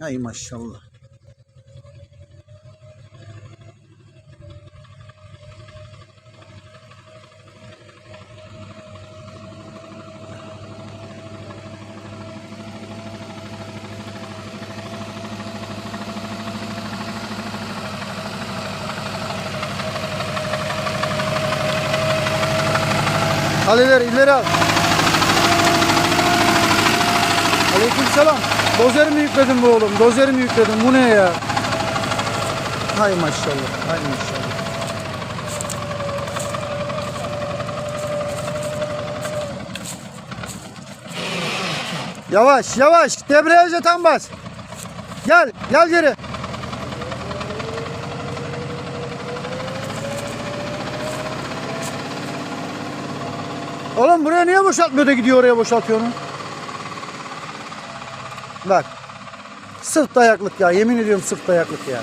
Ay maşallah. Al ileri ileri al. Aleykümselam. Dozer mi yükledin bu oğlum? Dozer mi yükledin? Bu ne ya? Hay maşallah. Hay maşallah. Yavaş yavaş. Debriyaja tam bas. Gel gel geri. Oğlum buraya niye boşaltmıyor da gidiyor oraya boşaltıyor onu? Bak. Sırf dayaklık ya. Yemin ediyorum sırf dayaklık ya.